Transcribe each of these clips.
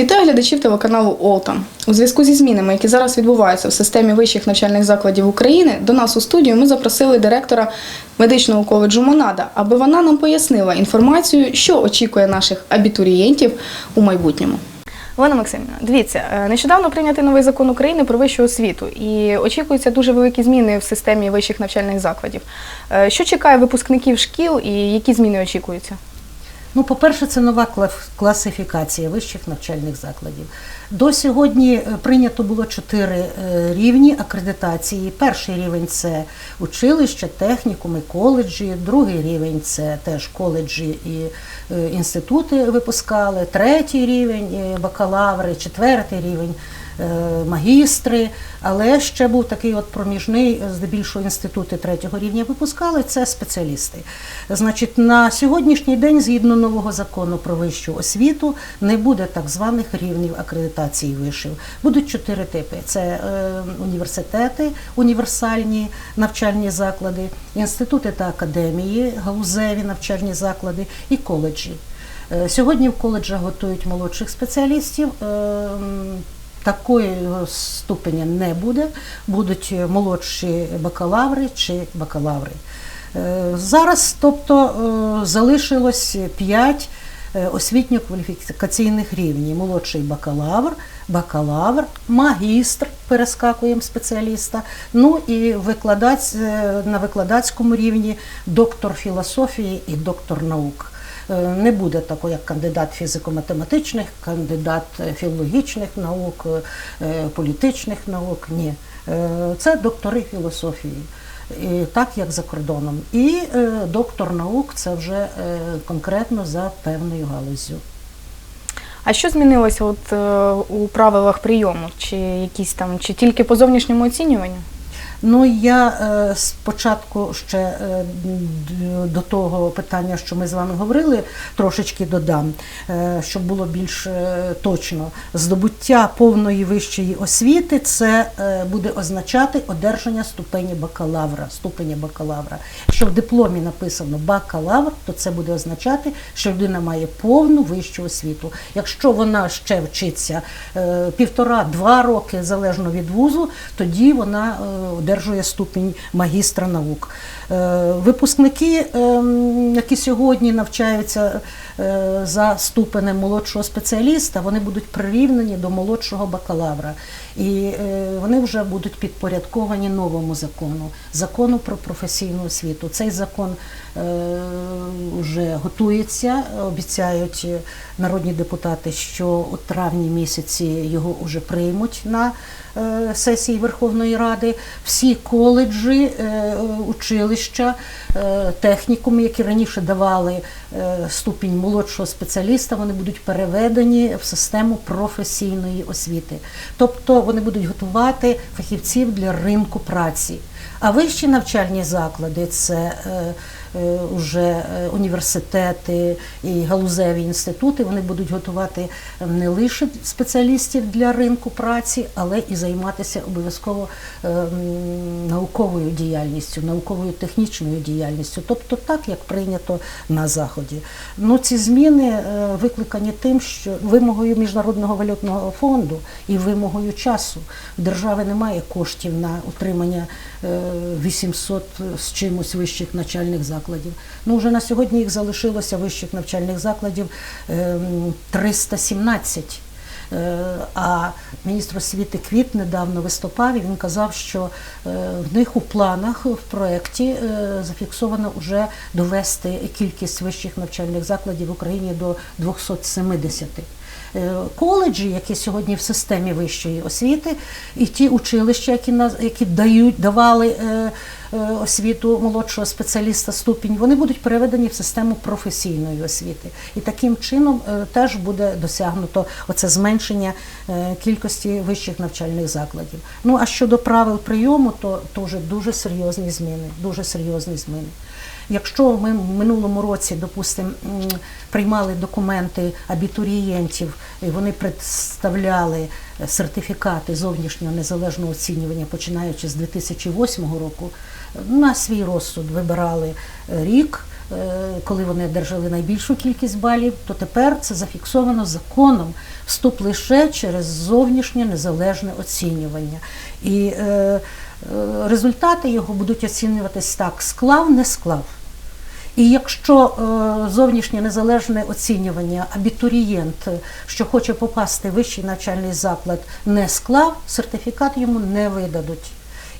Вітаю глядачів телеканалу Олта. У зв'язку зі змінами, які зараз відбуваються в системі вищих навчальних закладів України, до нас у студію ми запросили директора медичного коледжу Монада, аби вона нам пояснила інформацію, що очікує наших абітурієнтів у майбутньому. Олена Максимівна, дивіться, е, нещодавно прийнятий новий закон України про вищу освіту і очікуються дуже великі зміни в системі вищих навчальних закладів. Е, Що чекає випускників шкіл і які зміни очікуються? Ну, по-перше, це нова клас- класифікація вищих навчальних закладів. До сьогодні е, прийнято було чотири е, рівні акредитації. Перший рівень це училища, технікуми, коледжі. Другий рівень це теж коледжі і е, інститути випускали. Третій рівень бакалаври, четвертий рівень магістри, але ще був такий от проміжний, е, здебільшого інститути третього рівня випускали, це спеціалісти. Значить, на сьогоднішній день, згідно нового закону про вищу освіту, не буде так званих рівнів акредитації вишів. Будуть чотири типи: це е, університети, універсальні навчальні заклади, інститути та академії, галузеві навчальні заклади і коледжі. Е, Сьогодні в коледжах готують молодших спеціалістів. Такої ступеня не буде, будуть молодші бакалаври чи бакалаври. Е, Зараз, тобто, е, залишилось 5 освітньо-кваліфікаційних рівнів: молодший бакалавр, бакалавр, магістр, перескакуємо спеціаліста. Ну і викладач е, на викладацькому рівні доктор філософії і доктор наук. Е, Не буде такого, як кандидат фізико-математичних, кандидат е, філологічних наук, е, політичних наук. Ні. Це доктори філософії, і так як за кордоном. І е, доктор наук це вже е, конкретно за певною галузю. А що змінилося от, е, у правилах прийому? Чи якісь там, чи тільки по зовнішньому оцінюванню? Ну я е, спочатку ще е, до того питання, що ми з вами говорили, трошечки додам, е, щоб було більш точно. Здобуття повної вищої освіти це буде означати одержання ступені бакалавра. Ступеня бакалавра. Якщо в дипломі написано бакалавр, то це буде означати, що людина має повну вищу освіту. Якщо вона ще вчиться півтора-два роки залежно від вузу, тоді вона е, одержує ступінь магістра наук. Е, Випускники, ем, які сьогодні навчаються е, за ступенем молодшого спеціаліста, вони будуть прирівнені до молодшого бакалавра. І е, вони вже будуть підпорядковані новому закону закону про професійну освіту. Цей закон вже готується. Обіцяють народні депутати, що у травні місяці його вже приймуть на сесії Верховної Ради. Всі коледжі, е, училища, е, технікуми, які раніше давали е, ступінь молодшого спеціаліста, вони будуть переведені в систему професійної освіти. Тобто вони будуть готувати фахівців для ринку праці. А вищі навчальні заклади це е, е, вже е, університети і галузеві інститути. Вони будуть готувати не лише спеціалістів для ринку праці, але і займатися обов'язково е, науковою діяльністю, науковою технічною діяльністю, тобто так, як прийнято на заході. Ну ці зміни е, викликані тим, що вимогою міжнародного валютного фонду і вимогою часу держави немає коштів на утримання е, 800 з чимось вищих навчальних закладів. Ну вже на сьогодні їх залишилося вищих навчальних закладів ем, 317. Е, А міністр освіти Квіт недавно виступав і він казав, що е, в них у планах в проєкті е, зафіксовано вже довести кількість вищих навчальних закладів в Україні до 270. Е, Коледжі, які сьогодні в системі вищої освіти, і ті училища, які які дають давали освіту молодшого спеціаліста ступінь, вони будуть переведені в систему професійної освіти. І таким чином е, теж буде досягнуто оце зменшення е, кількості вищих навчальних закладів. Ну а щодо правил прийому, то теж дуже серйозні зміни. Дуже серйозні зміни. Якщо ми в минулому році, допустимо, приймали документи абітурієнтів, і вони представляли е, сертифікати зовнішнього незалежного оцінювання, починаючи з 2008 року, на свій розсуд вибирали е, рік, коли вони одержали найбільшу кількість балів, то тепер це зафіксовано законом. Вступ лише через зовнішнє незалежне оцінювання. І е, е, результати його будуть оцінюватись так: склав, не склав. І якщо е, зовнішнє незалежне оцінювання абітурієнт, що хоче попасти в вищий навчальний заклад, не склав, сертифікат йому не видадуть.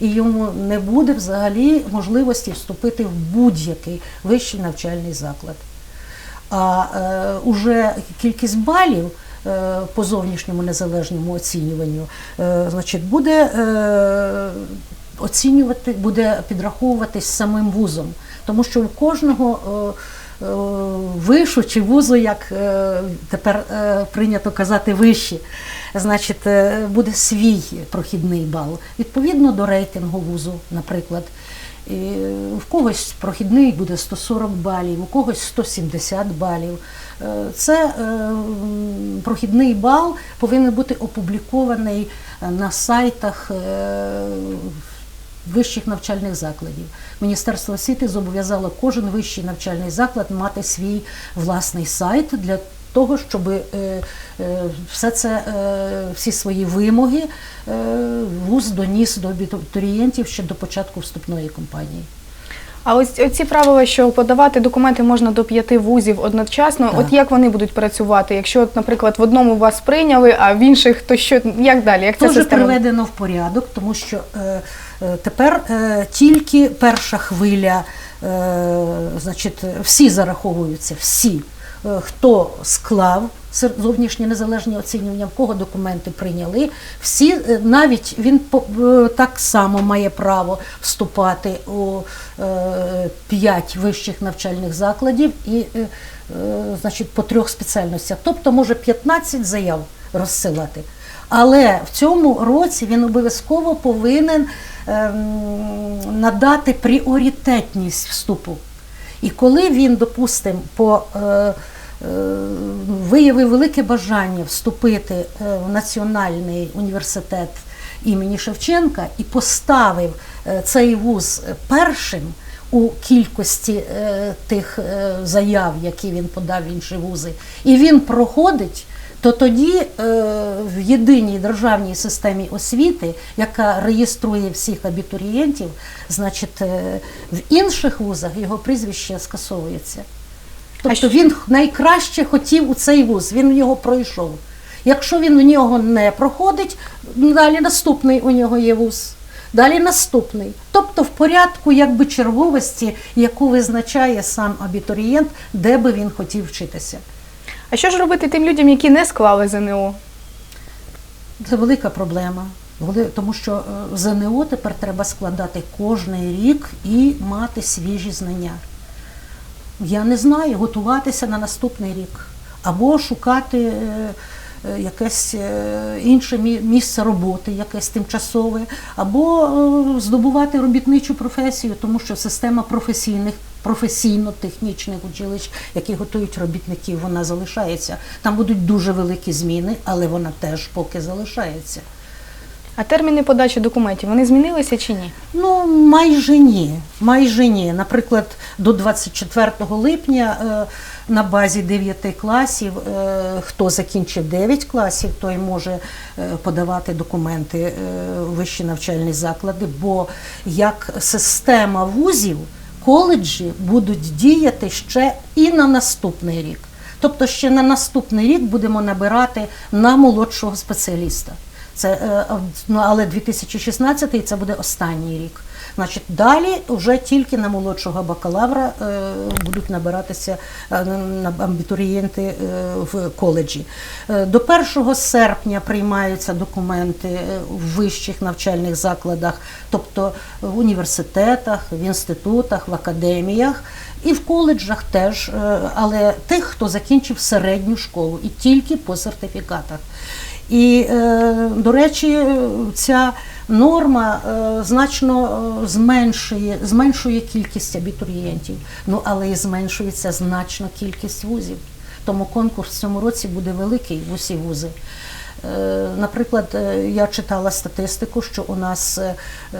І йому не буде взагалі можливості вступити в будь-який вищий навчальний заклад. А е, уже кількість балів е, по зовнішньому незалежному оцінюванню, е, значить, буде е, оцінювати, буде підраховуватись самим вузом. Тому що у кожного е, е, вишу чи вузу, як е, тепер прийнято казати, виші, значить, буде свій прохідний бал, відповідно до рейтингу вузу, наприклад. І в когось прохідний буде 140 балів, у когось 170 балів. Це прохідний бал повинен бути опублікований на сайтах вищих навчальних закладів. Міністерство освіти зобов'язало кожен вищий навчальний заклад мати свій власний сайт для того, щоб е, е, все це, е, всі свої вимоги вуз доніс до абітурієнтів ще до початку вступної кампанії. А ось ці правила, що подавати документи можна до п'яти вузів одночасно. Так. От як вони будуть працювати? Якщо, наприклад, в одному вас прийняли, а в інших, то що як далі? Як Це приведено в порядок, тому що е, тепер е, тільки перша хвиля, е, значить, всі зараховуються, всі, е, хто склав зовнішнє незалежне оцінювання, в кого документи прийняли, всі, е, навіть він е, так само має право вступати у е, п'ять вищих навчальних закладів і е, е, значить, по трьох спеціальностях. Тобто може 15 заяв розсилати. Але в цьому році він обов'язково повинен ем, надати пріоритетність вступу. І коли він, допустимо, по, е, е, виявив велике бажання вступити е, в Національний університет імені Шевченка і поставив цей вуз першим у кількості тих заяв, які він подав в інші вузи, і він проходить, то тоді е, в єдиній державній системі освіти, яка реєструє всіх абітурієнтів, значить, е, в інших вузах його прізвище скасовується. Тобто він найкраще хотів у цей вуз, він в нього пройшов. Якщо він у нього не проходить, далі наступний у нього є вуз. Далі наступний. Тобто в порядку якби черговості, яку визначає сам абітурієнт, де би він хотів вчитися. А що ж робити тим людям, які не склали ЗНО? Це велика проблема. Тому що е, ЗНО тепер треба складати кожний рік і мати свіжі знання. Я не знаю, готуватися на наступний рік або шукати е, е, якесь інше місце роботи, якесь тимчасове, або здобувати робітничу професію, тому що система професійних. Професійно-технічних училищ, які готують робітників, вона залишається. Там будуть дуже великі зміни, але вона теж поки залишається. А терміни подачі документів вони змінилися чи ні? Ну, майже ні. Майже ні. Наприклад, до 24 липня е, на базі 9 класів, е, хто закінчив 9 класів, той може е, подавати документи е, вищі навчальні заклади, бо як система вузів, коледжі будуть діяти ще і на наступний рік. Тобто ще на наступний рік будемо набирати на молодшого спеціаліста. Це, е, ну, але 2016 це буде останній рік. Значить, далі вже тільки на молодшого бакалавра е, будуть набиратися е, абітурієнти е, в коледжі. До 1 серпня приймаються документи в вищих навчальних закладах, тобто в університетах, в інститутах, в академіях. І в коледжах теж, але тих, хто закінчив середню школу, і тільки по сертифікатах. І, до речі, ця норма е, значно е, зменшує, зменшує кількість абітурієнтів, ну але і зменшується значно кількість вузів. Тому конкурс в цьому році буде великий в усі вузи. Е, Наприклад, я читала статистику, що у нас е,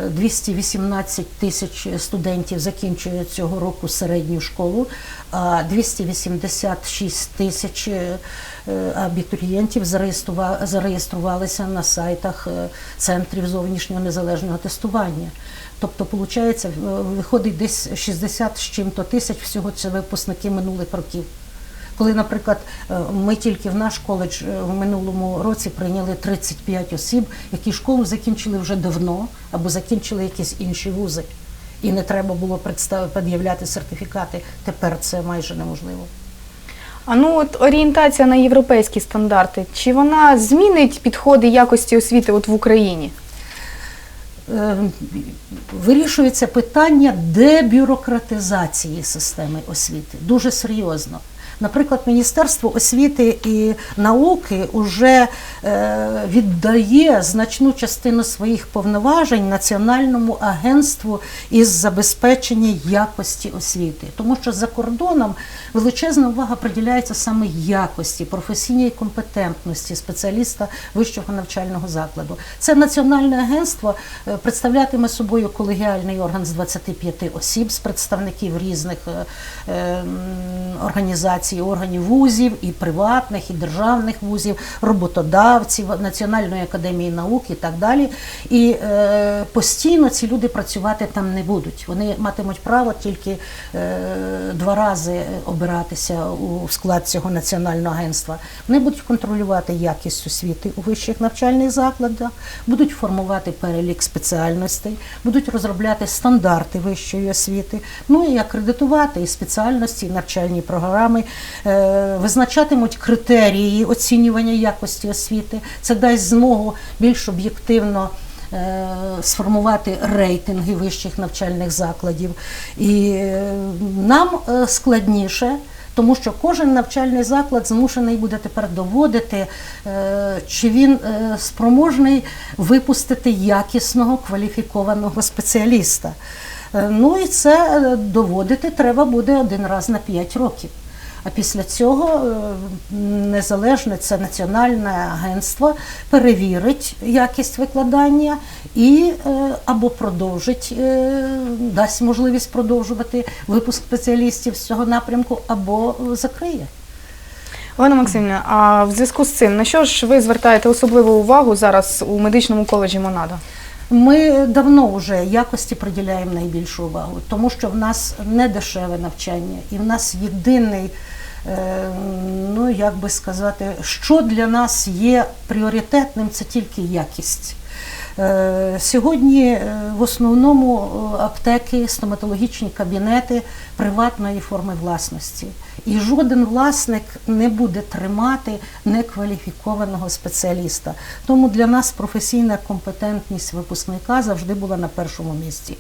218 тисяч студентів закінчують цього року середню школу, а 286 тисяч абітурієнтів зареєструвалися на сайтах е, центрів зовнішнього незалежного тестування. Тобто, виходить, виходить десь 60 з чим-то тисяч всього це випускники минулих років. Коли, наприклад, е, ми тільки в наш коледж е, в минулому році прийняли 35 осіб, які школу закінчили вже давно або закінчили якісь інші вузи. І не треба було пред'являти сертифікати. Тепер це майже неможливо. А ну от орієнтація на європейські стандарти, чи вона змінить підходи якості освіти от в Україні? Е, Вирішується питання дебюрократизації системи освіти дуже серйозно. Наприклад, Міністерство освіти і науки вже е, віддає значну частину своїх повноважень Національному агентству із забезпечення якості освіти, тому що за кордоном величезна увага приділяється саме якості, професійній компетентності спеціаліста вищого навчального закладу. Це національне агентство е, представлятиме собою колегіальний орган з 25 осіб, з представників різних е, е, органів вузів, і приватних, і державних вузів, роботодавців, Національної академії наук і так далі. І е, постійно ці люди працювати там не будуть. Вони матимуть право тільки е, два рази обиратися у склад цього національного агентства. Вони будуть контролювати якість освіти у вищих навчальних закладах, будуть формувати перелік спеціальностей, будуть розробляти стандарти вищої освіти, ну і акредитувати і спеціальності, і навчальні програми, визначатимуть критерії оцінювання якості освіти. Це дасть змогу більш об'єктивно. е, Сформувати рейтинги вищих навчальних закладів, і е, нам е, складніше, тому що кожен навчальний заклад змушений буде тепер доводити, е, чи він е, спроможний випустити якісного кваліфікованого спеціаліста. Е, Ну і це е, доводити треба буде один раз на 5 років. А після цього е, незалежне це національне агентство перевірить якість викладання і е, або продовжить, е, дасть можливість продовжувати випуск спеціалістів з цього напрямку, або закриє. Олена Максимівна, а в зв'язку з цим на що ж ви звертаєте особливу увагу зараз у медичному коледжі Монада? Ми давно вже якості приділяємо найбільшу увагу, тому що в нас не дешеве навчання, і в нас єдиний, е, ну як би сказати, що для нас є пріоритетним, це тільки якість. Е, Сьогодні е, в основному е, аптеки, стоматологічні кабінети приватної форми власності. І жоден власник не буде тримати некваліфікованого спеціаліста. Тому для нас професійна компетентність випускника завжди була на першому місці.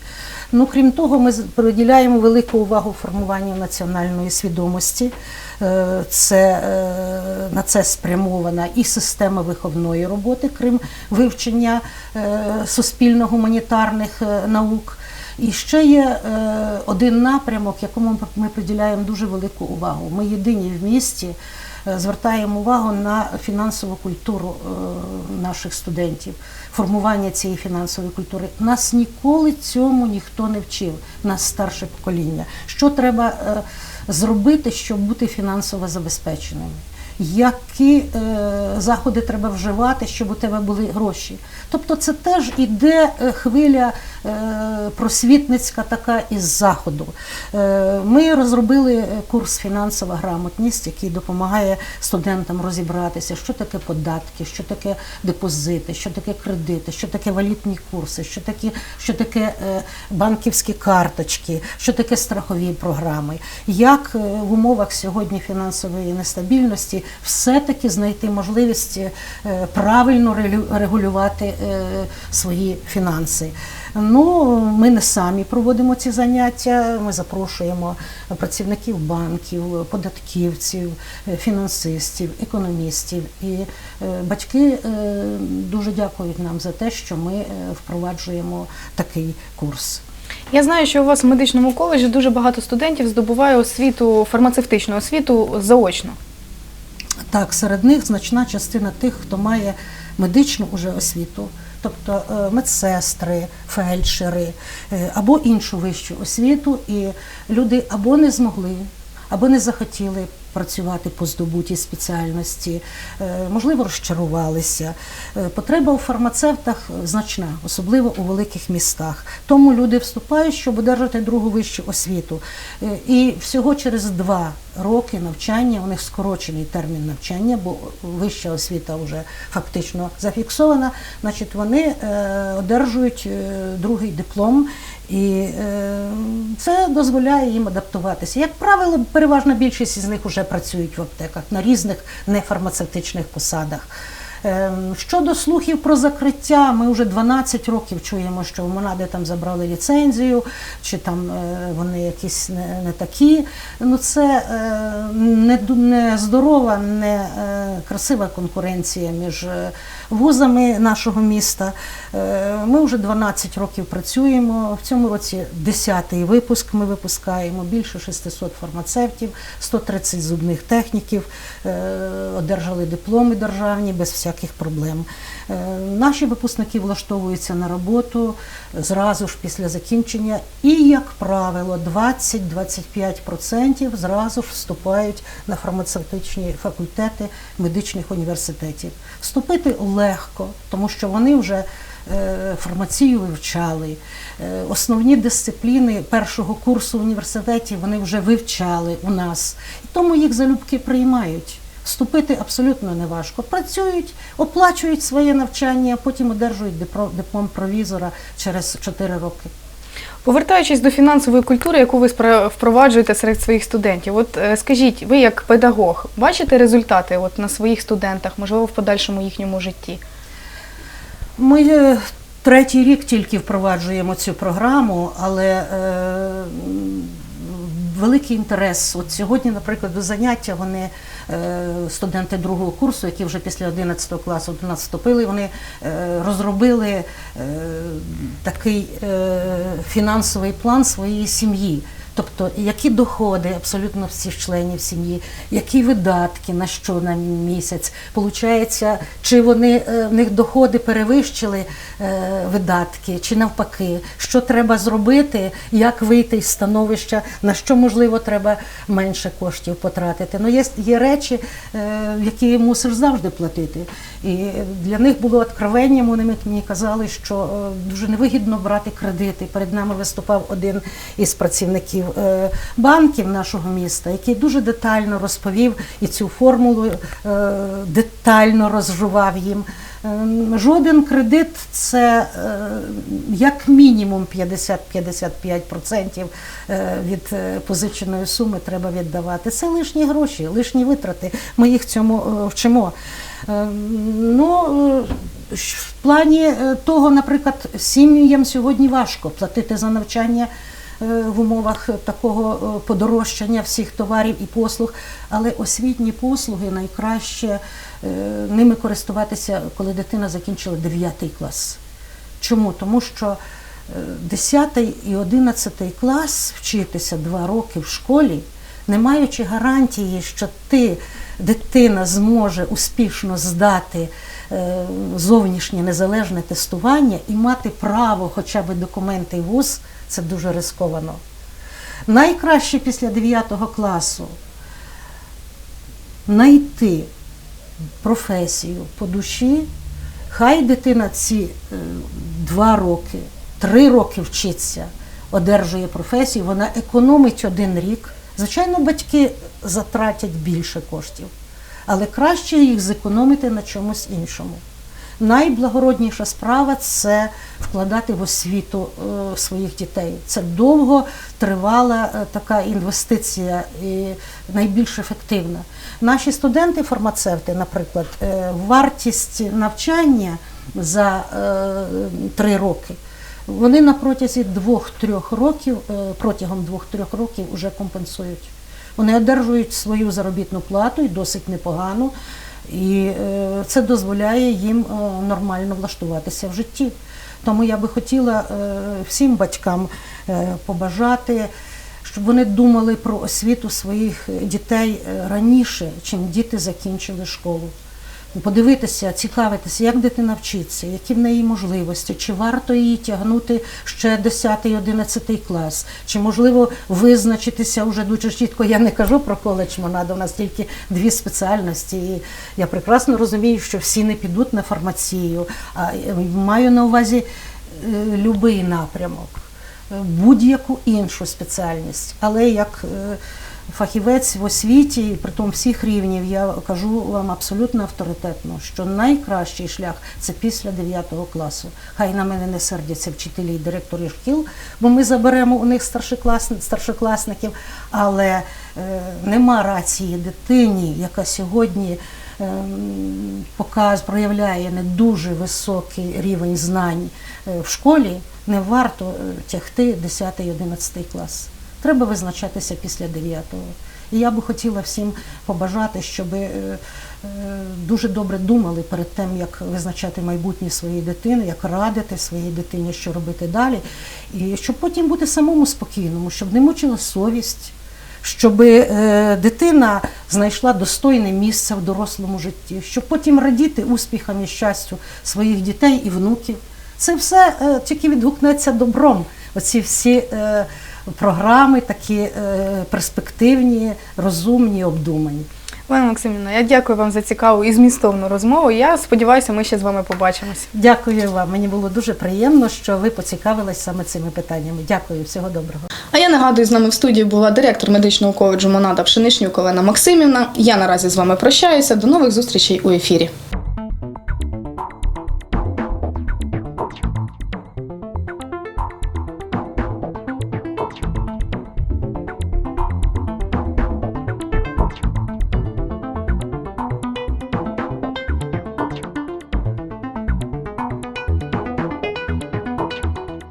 Ну, крім того, ми приділяємо велику увагу формуванню національної свідомості. Е, Це, е, на це спрямована і система виховної роботи, крім вивчення е, суспільно-гуманітарних наук. І ще є один напрямок, якому ми приділяємо дуже велику увагу. Ми єдині в місті звертаємо увагу на фінансову культуру е, наших студентів, формування цієї фінансової культури. Нас ніколи цьому ніхто не вчив, нас старше покоління. Що треба е, зробити, щоб бути фінансово забезпеченими? Які е, заходи треба вживати, щоб у тебе були гроші? Тобто, це теж іде е, хвиля е, просвітницька така із заходу. Е, ми розробили е, курс фінансова грамотність, який допомагає студентам розібратися, що таке податки, що таке депозити, що таке кредити, що таке валютні курси, що таке, що таке е, банківські карточки, що таке страхові програми. Як е, в умовах сьогодні фінансової нестабільності все-таки знайти можливість е, правильно регулю- регулювати е, свої фінанси. Ну, ми не самі проводимо ці заняття. Ми запрошуємо працівників банків, податківців, е, фінансистів, економістів. І е, батьки е, дуже дякують нам за те, що ми впроваджуємо такий курс. Я знаю, що у вас в медичному коледжі дуже багато студентів здобуває освіту, фармацевтичну освіту заочно. Так, серед них значна частина тих, хто має медичну уже освіту, тобто е, медсестри, фельдшери е, або іншу вищу освіту, і люди або не змогли, або не захотіли працювати по здобутій спеціальності, е, можливо, розчарувалися. Е, Потреба у фармацевтах значна, особливо у великих містах. Тому люди вступають, щоб одержати другу вищу освіту. Е, І всього через два роки навчання, у них скорочений термін навчання, бо вища освіта вже фактично зафіксована. Значить, вони одержують другий диплом, і це дозволяє їм адаптуватися. Як правило, переважна більшість із них вже працюють в аптеках на різних нефармацевтичних посадах. Ем, Щодо слухів про закриття, ми вже 12 років чуємо, що в Монади там забрали ліцензію, чи там е, вони якісь не, не такі. Ну це е, не, не здорова, не е, красива конкуренція між вузами нашого міста. Ми вже 12 років працюємо. В цьому році 10-й випуск ми випускаємо більше 600 фармацевтів, 130 зубних техніків, одержали дипломи державні без всяких проблем. Е, Наші випускники влаштовуються на роботу зразу ж після закінчення, і, як правило, 20-25% зразу ж вступають на фармацевтичні факультети медичних університетів. Вступити легко, тому що вони вже е, фармацію вивчали. Е, Основні дисципліни першого курсу в університеті вони вже вивчали у нас. Тому їх залюбки приймають. Вступити абсолютно не важко. Працюють, оплачують своє навчання, а потім одержують диплом провізора через 4 роки. Повертаючись до фінансової культури, яку ви впроваджуєте серед своїх студентів, от е, скажіть, ви як педагог бачите результати от на своїх студентах, можливо, в подальшому їхньому житті? Ми е, третій рік тільки впроваджуємо цю програму, але е, великий інтерес. От сьогодні, наприклад, до заняття вони студенти другого курсу, які вже після 11 класу до нас вступили, вони е, розробили е, такий е, фінансовий план своєї сім'ї. Тобто, які доходи абсолютно всіх членів сім'ї, які видатки на що на місяць, получається, чи вони е, в них доходи перевищили е, видатки, чи навпаки, що треба зробити, як вийти із становища, на що можливо треба менше коштів потратити. Ну є, є речі, е, які мусиш завжди платити. І для них було откровенням. Вони мені казали, що дуже невигідно брати кредити. Перед нами виступав один із працівників банків нашого міста, який дуже детально розповів і цю формулу е, детально розжував їм. Ем, Жоден кредит це е, як мінімум 50-55% е, від е, позиченої суми треба віддавати. Це лишні гроші, лишні витрати. Ми їх цьому е, вчимо. Ем, Ну, е, в плані е, того, наприклад, сім'ям сьогодні важко платити за навчання е, в умовах такого е, подорожчання всіх товарів і послуг, але освітні послуги найкраще е, ними користуватися, коли дитина закінчила 9 клас. Чому? Тому що е, 10 і 11 клас вчитися два роки в школі, не маючи гарантії, що ти, дитина, зможе успішно здати е, зовнішнє незалежне тестування і мати право хоча б документи ВУЗ, це дуже рисковано. Найкраще після 9 класу знайти професію по душі, хай дитина ці е, два роки, три роки вчиться, одержує професію, вона економить один рік. Звичайно, батьки затратять більше коштів, але краще їх зекономити на чомусь іншому. Найблагородніша справа це вкладати в освіту е, своїх дітей. Це довго тривала е, така інвестиція і найбільш ефективна. Наші студенти, фармацевти, наприклад, е, вартість навчання за три роки. Вони на протязі двох-трьох років, протягом двох-трьох років вже компенсують. Вони одержують свою заробітну плату і досить непогану, і е, це дозволяє їм е, нормально влаштуватися в житті. Тому я би хотіла е, всім батькам побажати щоб вони думали про освіту своїх дітей раніше, чим діти закінчили школу. Подивитися, цікавитися, як дитина вчиться, які в неї можливості, чи варто її тягнути ще 10-11 клас, чи можливо визначитися вже дуже чітко. Я не кажу про коледж Монада, у нас тільки дві спеціальності. І я прекрасно розумію, що всі не підуть на фармацію, а е, маю на увазі е, любий напрямок, е, будь-яку іншу спеціальність. Але як фахівець в освіті, і при тому всіх рівнів, я кажу вам абсолютно авторитетно, що найкращий шлях це після 9 класу. Хай на мене не сердяться вчителі і директори шкіл, бо ми заберемо у них старшокласни- старшокласників, але е, нема рації дитині, яка сьогодні ем, показ проявляє не дуже високий рівень знань е, в школі, не варто е, тягти 10-11 клас. Треба визначатися після 9-го. І я би хотіла всім побажати, щоб е, е, дуже добре думали перед тим, як визначати майбутнє своєї дитини, як радити своїй дитині, що робити далі, і щоб потім бути самому спокійному, щоб не мучила совість, щоб е, дитина знайшла достойне місце в дорослому житті, щоб потім радіти успіхам і щастю своїх дітей і внуків. Це все тільки відгукнеться добром. Оці всі програми такі е, перспективні, розумні, обдумані. Олена Максимівна, я дякую вам за цікаву і змістовну розмову. Я сподіваюся, ми ще з вами побачимось. Дякую вам. Мені було дуже приємно, що ви поцікавились саме цими питаннями. Дякую, всього доброго. А я нагадую, з нами в студії була директор медичного коледжу Монада Пшеничнюк Олена Максимівна. Я наразі з вами прощаюся. До нових зустрічей у ефірі.